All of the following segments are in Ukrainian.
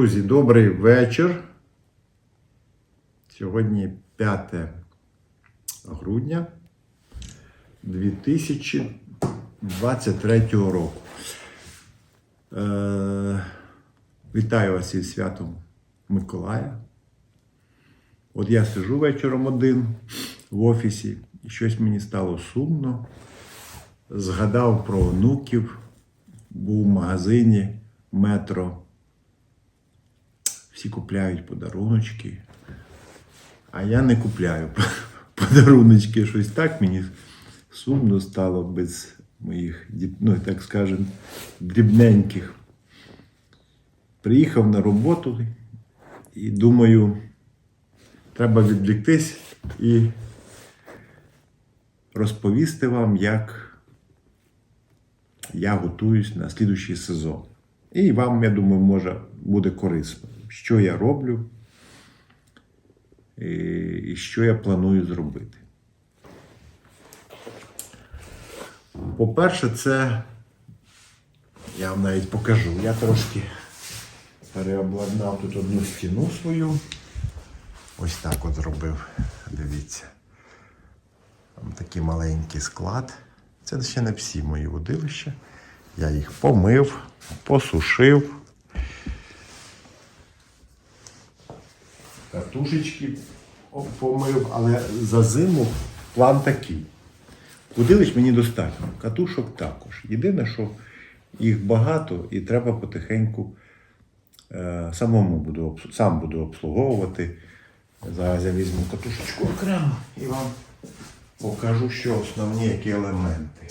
Друзі, добрий вечір. Сьогодні 5 грудня 2023 року. Е, вітаю вас із святом Миколая. От я сижу вечором один в офісі, і щось мені стало сумно. Згадав про онуків, був в магазині метро. Всі купляють подаруночки, а я не купляю подаруночки. Щось так мені сумно стало без моїх, ну так скажемо, дрібненьких. Приїхав на роботу і думаю, треба відвліктись і розповісти вам, як я готуюсь на слідуючий сезон. І вам, я думаю, може буде корисно, що я роблю і і що я планую зробити. По-перше, це я вам навіть покажу. Я трошки переобладнав тут одну стіну свою. Ось так от зробив. Дивіться. Там такий маленький склад. Це ще не всі мої водилища. Я їх помив, посушив. Катушечки помив, але за зиму план такий. Водилищ мені достатньо, катушок також. Єдине, що їх багато і треба потихеньку е, самому буду, сам буду обслуговувати. Зараз я візьму катушечку окремо і вам покажу, що основні які елементи.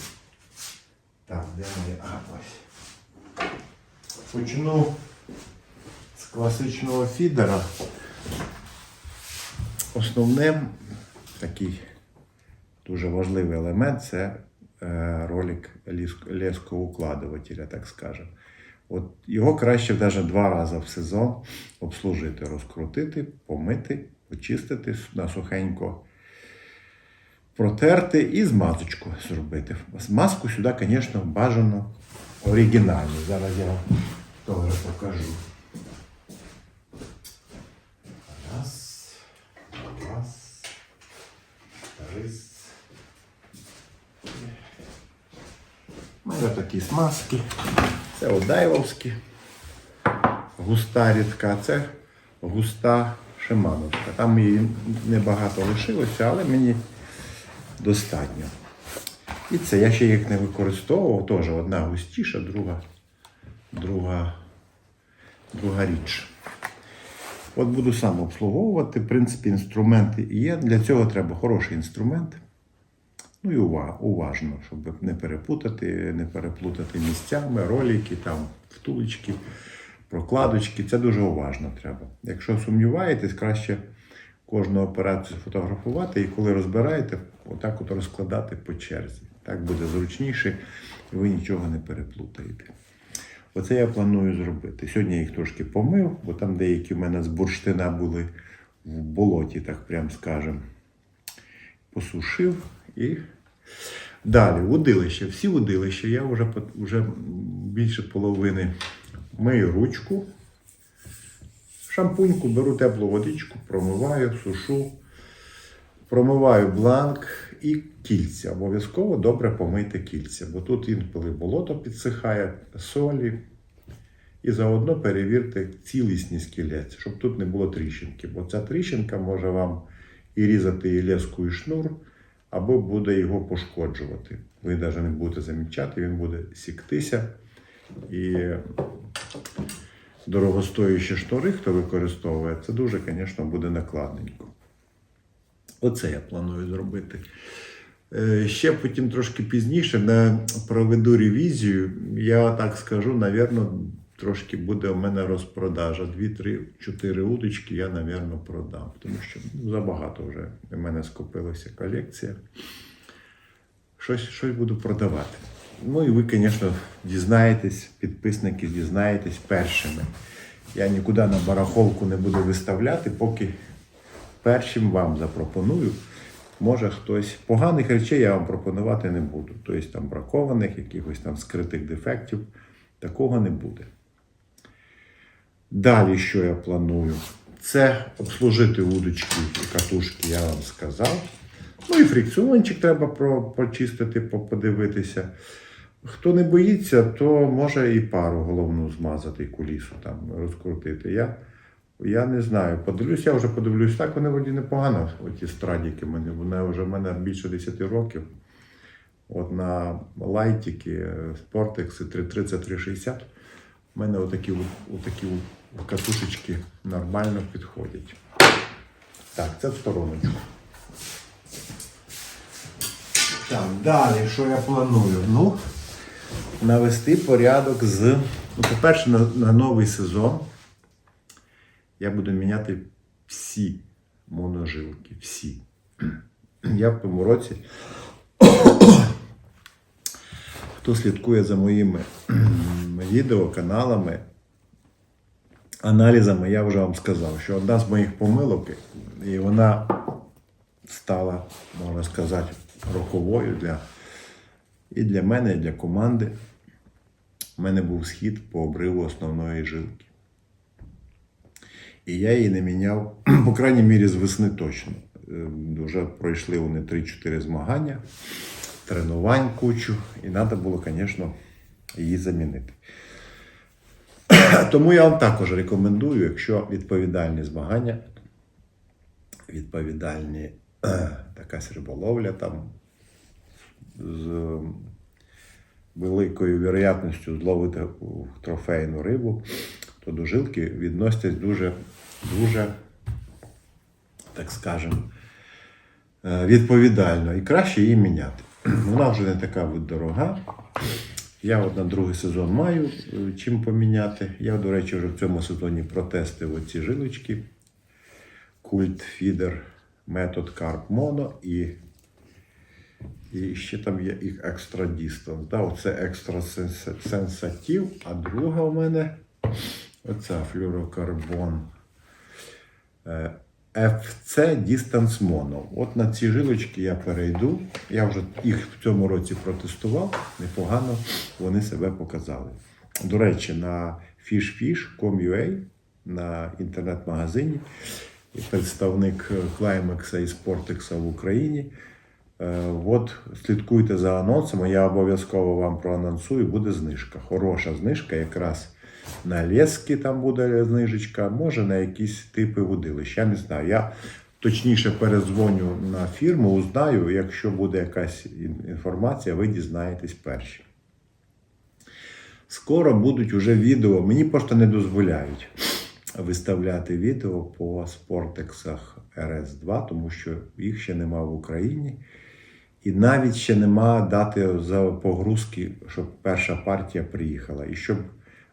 Так, де мої? А, ось. Почну з класичного фідера. Основним такий дуже важливий елемент це е, ролик лескоукладувателя, так скажемо. От його краще навіть два рази в сезон обслужити, розкрутити, помити, очистити на сухенько протерти і змазочку зробити. Змазку сюди, звісно, бажано оригінальну. Зараз я вам теж покажу. Раз, раз, раз. У мене такі смазки. Це одайвовські. Густа рідка, це густа шимановська. Там її небагато лишилося, але мені достатньо. І це я ще їх не використовував. Теж одна густіша, друга, друга, друга річ. От буду сам обслуговувати. В принципі, інструменти є. Для цього треба хороший інструмент. Ну і ува- уважно, щоб не перепутати, не переплутати місцями, ролики, там, втулочки, прокладочки. Це дуже уважно треба. Якщо сумніваєтесь, краще кожну операцію фотографувати і коли розбираєте, отак от розкладати по черзі. Так буде зручніше, і ви нічого не переплутаєте. Оце я планую зробити. Сьогодні я їх трошки помив, бо там деякі в мене з бурштина були в болоті, так прям скажем. Посушив і далі водилище. Всі водилища я вже, вже більше половини мию ручку. Шампуньку беру теплу водичку, промиваю, сушу, промиваю бланк і кільця. Обов'язково добре помийте кільця, бо тут інколи болото підсихає, солі. І заодно перевірте цілісність кілець, щоб тут не було тріщинки. Бо ця тріщинка може вам і різати і леску, і шнур, або буде його пошкоджувати. Ви навіть не будете замічати, він буде сіктися. І дорогостоючі шнури, хто використовує, це дуже, звісно, буде накладненько. Оце я планую зробити. Е, Ще потім трошки пізніше проведу ревізію. Я так скажу, напевно, трошки буде у мене розпродажа. Дві, три, чотири удочки я, напевно, продам. Тому що забагато вже у мене скопилася колекція. Щось, щось буду продавати. Ну і ви, звісно, дізнаєтесь, підписники дізнаєтесь першими. Я нікуди на барахолку не буду виставляти, поки першим вам запропоную. Може хтось поганих речей я вам пропонувати не буду. Тобто там бракованих, якихось там скритих дефектів. Такого не буде. Далі, що я планую? Це обслужити удочки і катушки, я вам сказав. Ну і фрикціончик треба почистити, подивитися. Хто не боїться, то може і пару головну змазати, і кулісу там розкрутити. Я, я не знаю. Подивлюсь, я вже подивлюсь. Так вони вроді непогано, оті страдіки. Мене, вони вже в мене більше 10 років. От на лайтіки, спортекси 330-360. У мене отакі, отакі от катушечки нормально підходять. Так, це в стороночку. Так, далі, що я планую? Ну, навести порядок з. Ну, по-перше, на, на новий сезон я буду міняти всі моножилки. Всі. Я в тому році. Хто слідкує за моїми кхм, відео, каналами, аналізами, я вже вам сказав, що одна з моїх помилок, і вона стала, можна сказати, роковою для, і для мене, і для команди. У мене був схід по обриву основної жилки. І я її не міняв, по крайній мірі, з весни точно. Е, Вже пройшли вони 3-4 змагання, тренувань кучу, і треба було, звісно, її замінити. Тому я вам також рекомендую, якщо відповідальні змагання, відповідальні якась риболовля там з великою вірогятністю зловити трофейну рибу, то до жилки відносяться дуже, дуже, так скажемо, е, відповідально і краще її міняти. Вона вже не така дорога. Я от на другий сезон маю е, чим поміняти. Я, до речі, вже в цьому сезоні протестив оці жилочки. Культ Фідер, метод Карп Моно і, і ще там є їх екстра Distance. Да, оце екстра сенсатив, а друга у мене оця флюрокарбон. FC Distance Mono. От на ці жилочки я перейду. Я вже їх в цьому році протестував. Непогано вони себе показали. До речі, на fishfish.com.ua на інтернет-магазині представник Climax і Sportex в Україні. Е, От слідкуйте за анонсами, я обов'язково вам проанонсую, буде знижка. Хороша знижка, якраз на лески там буде знижечка, може на якісь типи водилищ. Я не знаю. Я точніше перезвоню на фірму, узнаю, якщо буде якась інформація, ви дізнаєтесь перші. Скоро будуть уже відео, мені просто не дозволяють виставляти відео по спортексах RS2, тому що їх ще нема в Україні. І навіть ще нема дати за погрузки, щоб перша партія приїхала. І щоб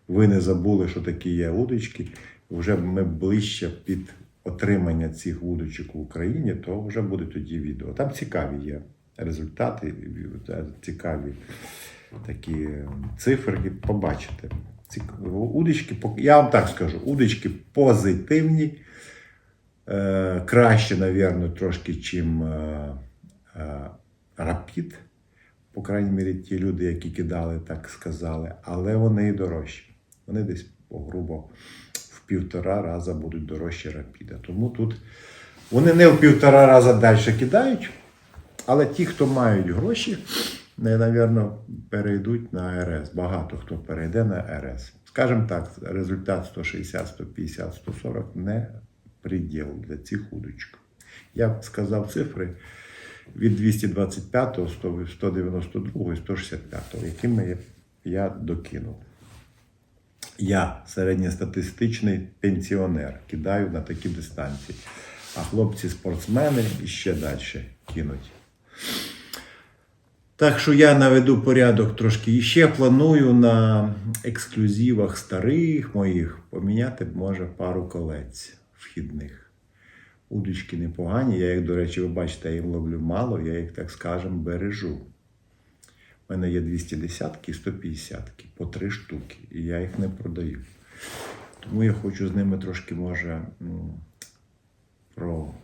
ви не забули, що такі є удочки, вже ми ближче під отримання цих удочок в Україні, то вже буде тоді відео. Там цікаві є результати, е, цікаві такі цифри, побачите. Удочки, я вам так скажу, удочки позитивні, е, краще, навірно, трошки, чим е, е, рапід. По крайній мірі, ті люди, які кидали, так сказали, але вони і дорожчі. Вони десь грубо в півтора рази будуть дорожчі рапіда. Тому тут вони не в півтора рази далі кидають, але ті, хто мають гроші, навірно, перейдуть на РС. Багато хто перейде на РС. Скажімо так, результат 160, 150, 140 не приділ для цих удочок. Я сказав цифри від 225, 100, 192 і 165, якими я докинув. Я середньостатистичний пенсіонер, кидаю на такі дистанції. А хлопці-спортсмени іще далі кинуть. Так що я наведу порядок трошки. І ще планую на ексклюзивах старих моїх поміняти, може, пару колець вхідних. Удочки непогані. Я їх, до речі, ви бачите, я їм ловлю мало, я їх, так скажемо, бережу. У мене є 210 і 150 по три штуки, і я їх не продаю. Тому я хочу з ними трошки, може, про,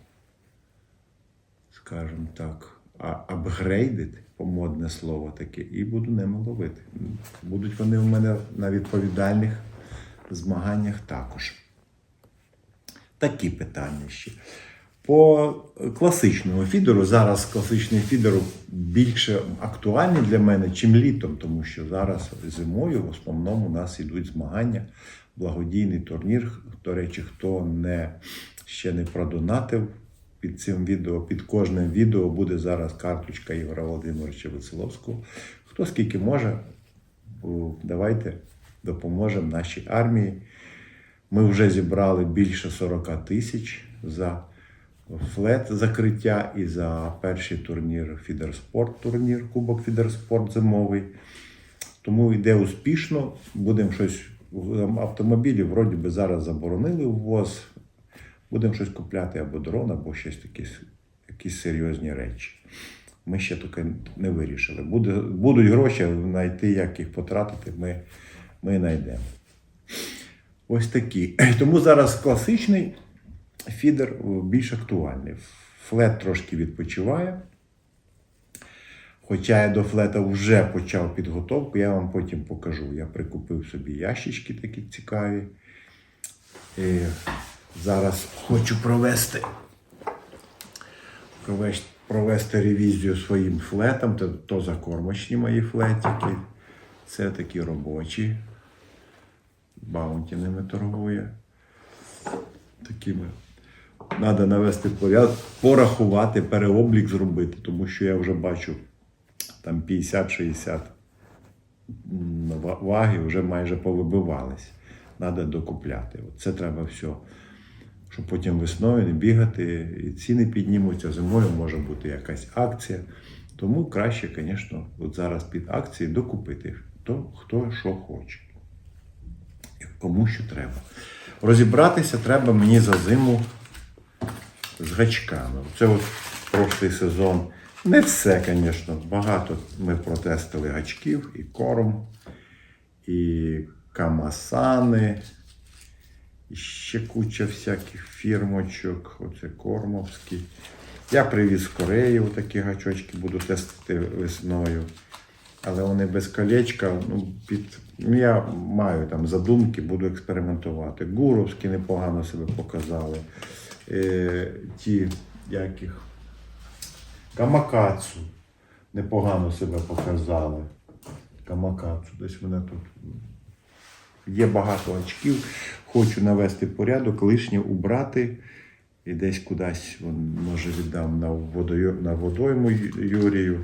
скажімо так, апгрейдити, помодне слово таке, і буду ними ловити. Будуть вони у мене на відповідальних змаганнях також. Такі питання ще. По класичному фідеру, зараз класичний фідер більше актуальний для мене, чим літом, тому що зараз зимою в основному у нас йдуть змагання, благодійний турнір. До речі, хто не, ще не продонатив під цим відео, під кожним відео буде зараз карточка Ігора Володимировича Веселовського. Хто скільки може, давайте допоможемо нашій армії. Ми вже зібрали більше 40 тисяч за флет закриття і за перший турнір Фідерспорт, турнір, Кубок Фідерспорт зимовий. Тому йде успішно. Будемо щось автомобілі, вроді би зараз заборонили ввоз. Будемо щось купляти або дрон, або щось такі, якісь серйозні речі. Ми ще таке не вирішили. Буде, будуть гроші знайти, як їх потратити, ми, ми знайдемо. Ось такі. Тому зараз класичний фідер більш актуальний. Флет трошки відпочиває. Хоча я до флета вже почав підготовку, я вам потім покажу. Я прикупив собі ящички такі цікаві. І зараз хочу провести, провести, провести ревізію своїм флетам. То, то закормочні мої флетики. Це такі робочі. Баунті ними торгує. Такими. Треба навести порядок, порахувати, переоблік зробити, тому що я вже бачу там 50-60 м, ваги вже майже повибивались. Треба докупляти. Це треба все, щоб потім весною не бігати, і ціни піднімуться, зимою може бути якась акція. Тому краще, звісно, от зараз під акції докупити то, хто що хоче кому що треба. Розібратися треба мені за зиму з гачками. Це от прошлий сезон. Не все, звісно, багато ми протестили гачків і корм, і камасани, і ще куча всяких фірмочок, оце кормовські. Я привіз з Кореї такі гачочки, буду тестити весною. Але вони без колечка, ну, під... ну, я маю там задумки, буду експериментувати. Гуровські непогано себе показали. Е, ті, яких Камакацу непогано себе показали. Камакацу, десь мене тут є багато очків. Хочу навести порядок, лишнє убрати і десь кудись, може, віддам на, водою, на водойму Юрію.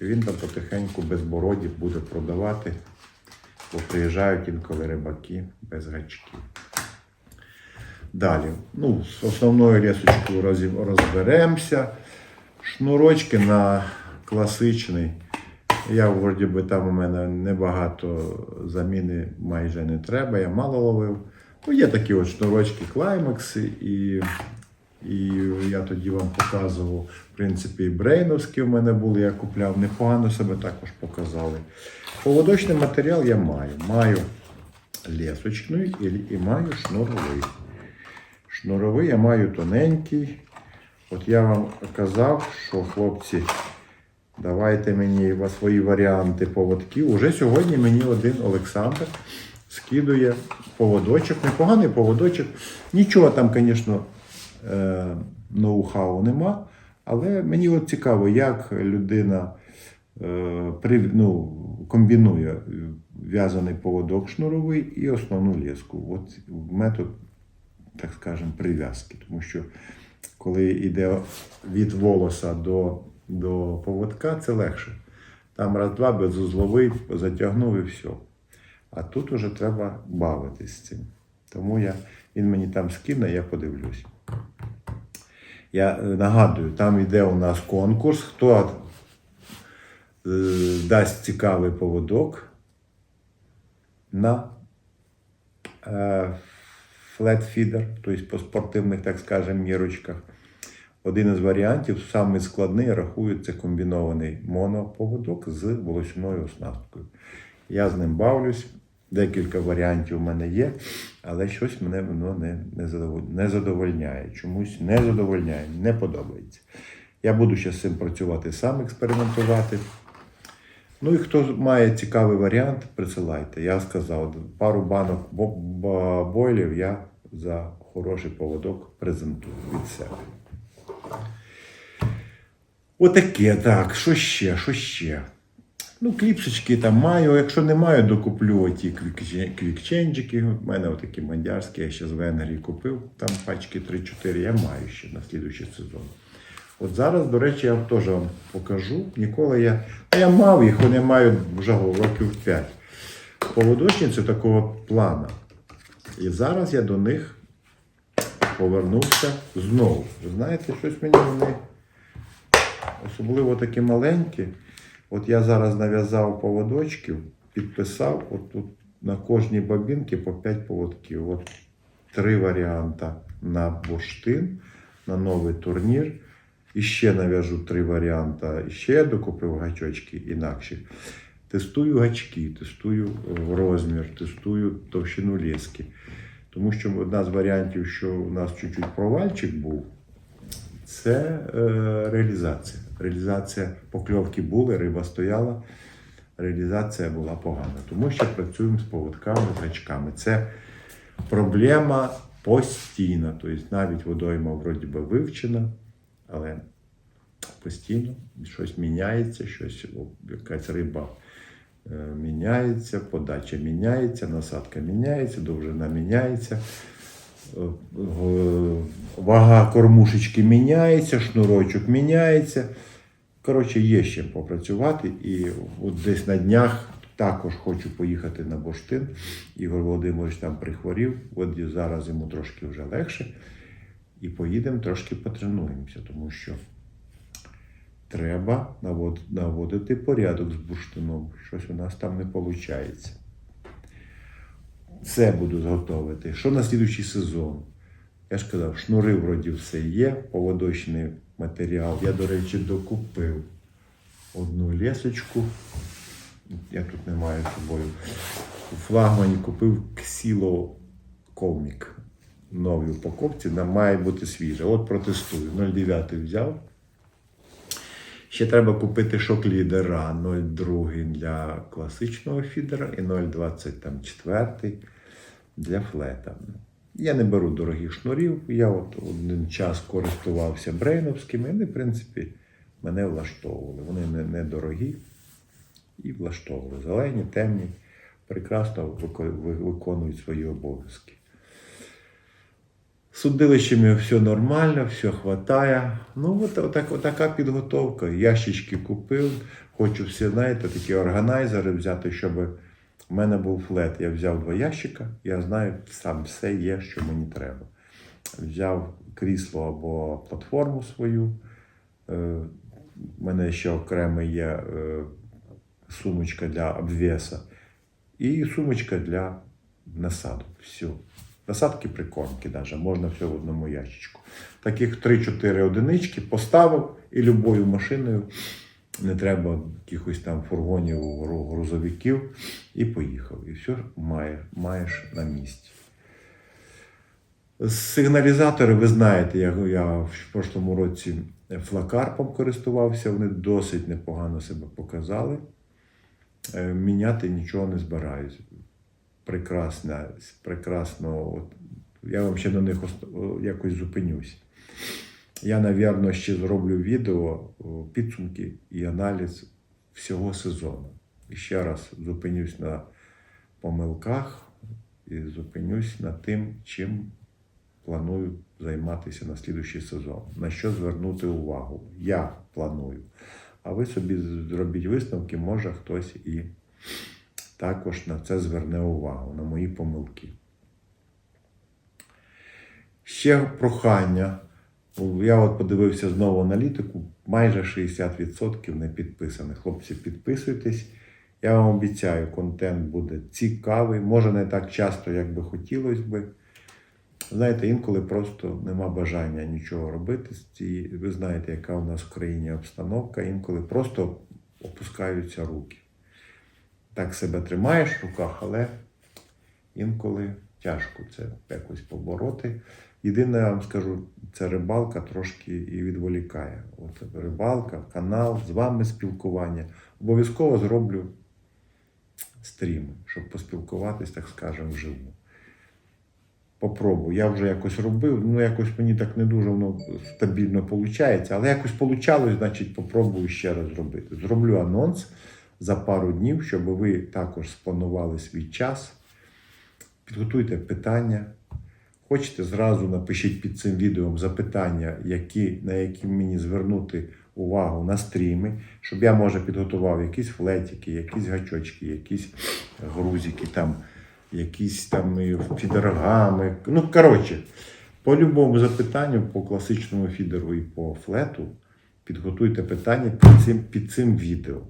Він там потихеньку без бородів буде продавати, бо приїжджають інколи рибаки без гачків. Далі, ну, з основною лісочкою розі- розберемося. Шнурочки на класичний. Я вроді би там у мене небагато заміни майже не треба, я мало ловив. Ну, є такі от шнурочки клаймекси, і, і я тоді вам показував, в принципі, і брейновські в мене були, я купляв, непогано себе також показали. Поводочний матеріал я маю. Маю лісочний і маю шнуровий. Шнуровий я маю тоненький. От я вам казав, що хлопці, давайте мені свої варіанти поводків. Уже сьогодні мені один Олександр скидує поводочок, непоганий поводочок. Нічого там, звісно, е, ноу-хау нема. Але мені от цікаво, як людина е, ну, комбінує в'язаний поводок шнуровий і основну леску. От метод, так скажемо, прив'язки. Тому що коли йде від волоса до, до поводка, це легше. Там раз-два безузловий, затягнув і все. А тут уже треба бавитись цим. Тому я, він мені там скине, я подивлюсь. Я е, нагадую, там йде у нас конкурс. Хто е, дасть цікавий поводок на е, флетфідер, тобто по спортивних, так скажемо, мірочках. Один із варіантів, самий складний, рахується комбінований моноповодок з волосною оснасткою. Я з ним бавлюсь, декілька варіантів у мене є, але щось мене воно не, не задовольняє. Чомусь не задовольняє, не подобається. Я буду ще з цим працювати сам, експериментувати. Ну і хто має цікавий варіант, присилайте. Я сказав, пару банок бойлів я за хороший поводок презентую від себе. Отаке, так. Що ще? Що ще? Ну, кліпсочки там маю. Якщо не маю, докуплю оті квікче- квікченджики. У мене отакі мандярські, я ще з Венгрії купив. Там пачки 3-4 я маю ще на слідуючий сезон. От зараз, до речі, я вам теж вам покажу. Ніколи я. Ну, я мав їх, вони маю вже років 5. Поводочниці такого плана. І зараз я до них повернувся знову. Ви знаєте, щось мені вони особливо такі маленькі. От я зараз нав'язав поводочків, підписав, от тут на кожній бобінці по 5 поводків. От три варіанти на бурштин, на новий турнір. І ще нав'яжу три варіанти. І ще я докупив гачочки інакші. Тестую гачки, тестую е, розмір, тестую товщину лески. Тому що одна з варіантів, що у нас чуть-чуть провальчик був, це е, реалізація. Реалізація покльовки були, риба стояла. Реалізація була погана. Тому що працюємо з поводками, з гачками. Це проблема постійна. Тобто навіть водойма вроді би вивчена, але постійно щось міняється, щось, якась риба е, міняється, подача міняється, насадка міняється, довжина міняється. е, Вага кормушечки міняється, шнурочок міняється. Коротше, є чим попрацювати. І от десь на днях також хочу поїхати на Боштин. Ігор Володимирович там прихворів, от зараз йому трошки вже легше. І поїдемо трошки потренуємося, тому що треба наводити порядок з бурштином. Щось у нас там не виходить. Це буду зготовити. Що на слідуючий сезон? Я ж казав, шнури вроді все є, поводочний матеріал. Я, до речі, докупив одну лесочку. Я тут не маю собою. У флагмані купив ксіло комік. Новій упаковці, вона має бути свіжа. От протестую. 0,9 взяв. Ще треба купити шок лідера 0,2 для класичного фідера і 0,24 для флета. Я не беру дорогих шнурів. Я от один час користувався брейновськими, вони, в принципі, мене влаштовували. Вони не, не і влаштовували. Зелені, темні, прекрасно виконують свої обов'язки. Судилищами все нормально, все хватає. Ну, от, отак, отака підготовка. Ящички купив. Хочу всі, знаєте, такі органайзери взяти, щоб в мене був флет. Я взяв два ящика, я знаю, сам все є, що мені треба. Взяв крісло або платформу свою. Е, У мене ще окремо є е, сумочка для обвеса і сумочка для насадок. Все. Насадки прикормки навіть, можна все в одному ящичку. Таких 3-4 одинички поставив і любою машиною не треба якихось там фургонів, грузовиків, і поїхав. І все маєш, маєш на місці. Сигналізатори, ви знаєте, я, я в прошлому році флакарпом користувався, вони досить непогано себе показали. Е, Міняти нічого не збираюсь. Прекрасна, прекрасно. От, я вам ще до них якось зупинюсь. Я, напевно, ще зроблю відео підсумки і аналіз всього сезону. І ще раз зупинюсь на помилках і зупинюсь на тим, чим планую займатися на слідуючий сезон. На що звернути увагу? Я планую. А ви собі зробіть висновки, може хтось і також на це зверне увагу, на мої помилки. Ще прохання. Я от подивився знову аналітику, майже 60% не підписаних. Хлопці, підписуйтесь. Я вам обіцяю, контент буде цікавий, може не так часто, як би хотілося би. Знаєте, інколи просто нема бажання нічого робити. Ви знаєте, яка у нас в країні обстановка, інколи просто опускаються руки. Так себе тримаєш в руках, але інколи тяжко це якось побороти. Єдине, я вам скажу, це рибалка трошки і відволікає. От рибалка, канал, з вами спілкування. Обов'язково зроблю стріми, щоб поспілкуватись, так скажемо, вживу. Попробую. Я вже якось робив, ну якось мені так не дуже воно стабільно виходить, але якось вийшло, значить попробую ще раз зробити. Зроблю анонс за пару днів, щоб ви також спланували свій час. Підготуйте питання. Хочете, зразу напишіть під цим відео запитання, які, на які мені звернути увагу на стріми, щоб я, може, підготував якісь флетики, якісь гачочки, якісь грузики, там, якісь там фідергами. Ну, коротше, по любому запитанню, по класичному фідеру і по флету, підготуйте питання під цим, під цим відео.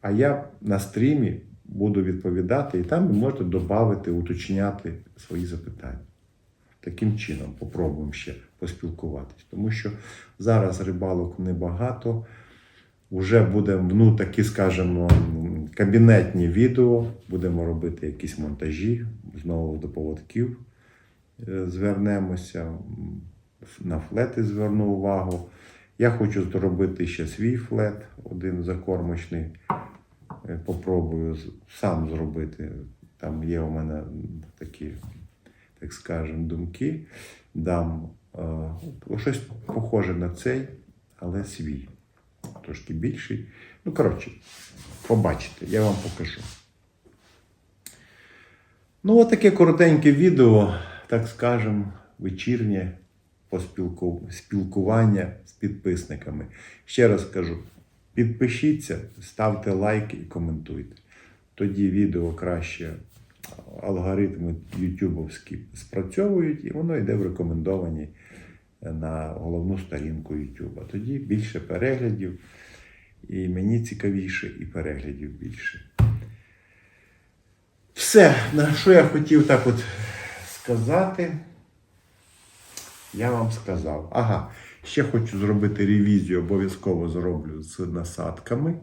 А я на стрімі буду відповідати, і там ви можете додати, уточняти свої запитання. Таким чином, попробуємо ще поспілкуватись. Тому що зараз рибалок небагато. Уже будемо, ну, такі, скажімо, кабінетні відео, будемо робити якісь монтажі, знову до поводків е, звернемося, на флети зверну увагу. Я хочу зробити ще свій флет, один закормочний. Попробую сам зробити. Там є у мене такі, так скажемо, думки. Дам е, щось похоже на цей, але свій. Трошки більший. Ну, коротше, побачите, я вам покажу. Ну, от таке коротеньке відео, так скажемо, вечірнє поспілку- спілкування з підписниками. Ще раз кажу, підпишіться, ставте лайки і коментуйте. Тоді відео краще алгоритми ютубовські спрацьовують, і воно йде в рекомендовані на головну сторінку YouTube. Тоді більше переглядів, і мені цікавіше, і переглядів більше. Все, на що я хотів так от сказати, я вам сказав. Ага, ще хочу зробити ревізію, обов'язково зроблю з насадками.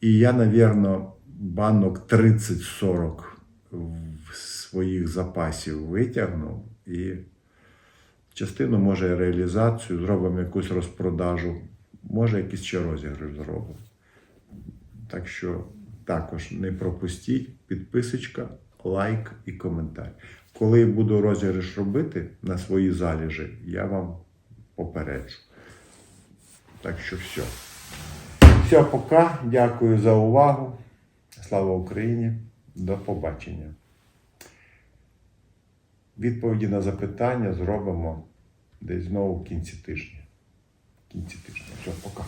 І я, напевно, банок 30-40 своїх запасів витягну і частину, може, реалізацію, зробимо якусь розпродажу, може, якийсь ще розіграш зробимо. Так що також не пропустіть підписочка, лайк і коментар. Коли буду розіграш робити на свої заліжі, я вам попереджу. Так що все. Все, пока. Дякую за увагу. Слава Україні. До побачення. Відповіді на запитання зробимо десь знову в кінці тижня. В кінці тижня. Все, пока.